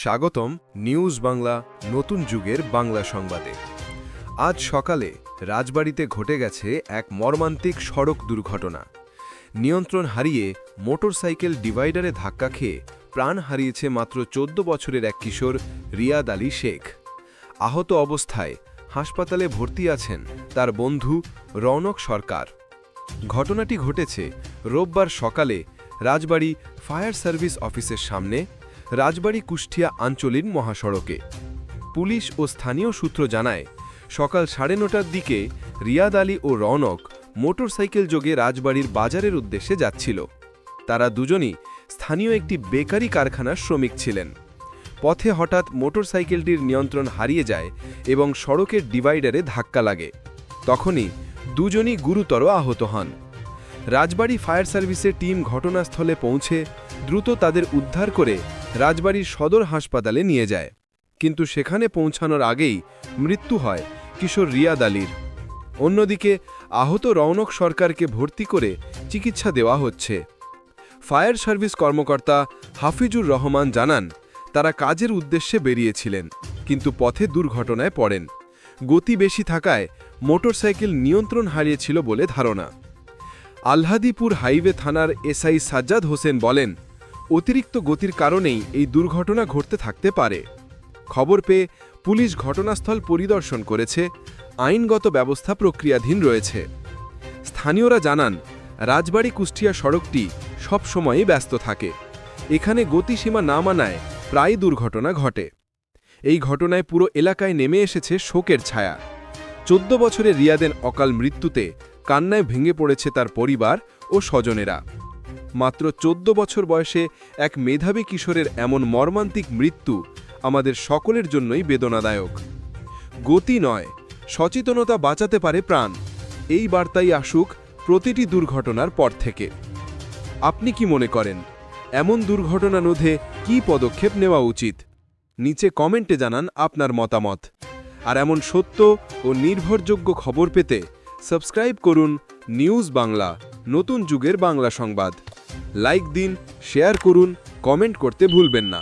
স্বাগতম নিউজ বাংলা নতুন যুগের বাংলা সংবাদে। আজ সকালে রাজবাড়িতে ঘটে গেছে এক মর্মান্তিক সড়ক দুর্ঘটনা। নিয়ন্ত্রণ হারিয়ে মোটরসাইকেল ডিভাইডারে ধাক্কা খেয়ে প্রাণ হারিয়েছে মাত্র চোদ্দ বছরের এক কিশোর রিয়াদ আলী শেখ। আহত অবস্থায় হাসপাতালে ভর্তি আছেন তার বন্ধু রৌনক সরকার। ঘটনাটি ঘটেছে রোববার সকালে রাজবাড়ি ফায়ার সার্ভিস অফিসের সামনে রাজবাড়ী কুষ্টিয়া আঞ্চলিক মহাসড়কে। পুলিশ ও স্থানীয় সূত্র জানায়, সকাল সাড়ে নটার দিকে রিয়াদ আলী ও রৌনক মোটরসাইকেল যোগে রাজবাড়ির বাজারের উদ্দেশ্যে যাচ্ছিল। তারা দুজনই স্থানীয় একটি বেকারি কারখানার শ্রমিক ছিলেন। পথে হঠাৎ মোটরসাইকেলটির নিয়ন্ত্রণ হারিয়ে যায় এবং সড়কের ডিভাইডারে ধাক্কা লাগে। তখনই দুজনই গুরুতর আহত হন। রাজবাড়ী ফায়ার সার্ভিসের টিম ঘটনাস্থলে পৌঁছে দ্রুত তাদের উদ্ধার করে রাজবাড়ির সদর হাসপাতালে নিয়ে যায়। কিন্তু সেখানে পৌঁছানোর আগেই মৃত্যু হয় কিশোর রিয়াদ আলীর। অন্যদিকে আহত রৌনক সরকারকে ভর্তি করে চিকিৎসা দেওয়া হচ্ছে। ফায়ার সার্ভিস কর্মকর্তা হাফিজুর রহমান জানান, তারা কাজের উদ্দেশ্যে বেরিয়েছিলেন, কিন্তু পথে দুর্ঘটনায় পড়েন। গতি বেশি থাকায় মোটরসাইকেল নিয়ন্ত্রণ হারিয়েছিল বলে ধারণা। আল্হাদিপুর হাইওয়ে থানার এসআই সাজ্জাদ হোসেন বলেন অতিরিক্ত গতির কারণেই এই দুর্ঘটনা ঘটতে থাকতে পারে। খবর পেয়ে পুলিশ ঘটনাস্থল পরিদর্শন করেছে। আইনগত ব্যবস্থা প্রক্রিয়াধীন রয়েছে। স্থানীয়রা জানান, রাজবাড়ী কুষ্টিয়া সড়কটি সবসময়ই ব্যস্ত থাকে। এখানে গতিসীমা না মানায় প্রায় দুর্ঘটনা ঘটে। এই ঘটনায় পুরো এলাকায় নেমে এসেছে শোকের ছায়া। চোদ্দ বছরের রিয়াদের অকাল মৃত্যুতে কান্নায় ভেঙে পড়েছে তার পরিবার ও স্বজনেরা। মাত্র চোদ্দ বছর বয়সে এক মেধাবী কিশোরের এমন মর্মান্তিক মৃত্যু আমাদের সকলের জন্যই বেদনাদায়ক। গতি নয়, সচেতনতা বাঁচাতে পারে প্রাণ। এই বার্তাই আসুক প্রতিটি দুর্ঘটনার পর থেকে। আপনি কি মনে করেন, এমন দুর্ঘটনা রোধে কী পদক্ষেপ নেওয়া উচিত? নিচে কমেন্টে জানান আপনার মতামত। আর এমন সত্য ও নির্ভরযোগ্য খবর পেতে সাবস্ক্রাইব করুন নিউজ বাংলা, নতুন যুগের বাংলা সংবাদ। লাইক দিন শেয়ার করুন কমেন্ট করতে ভুলবেন না।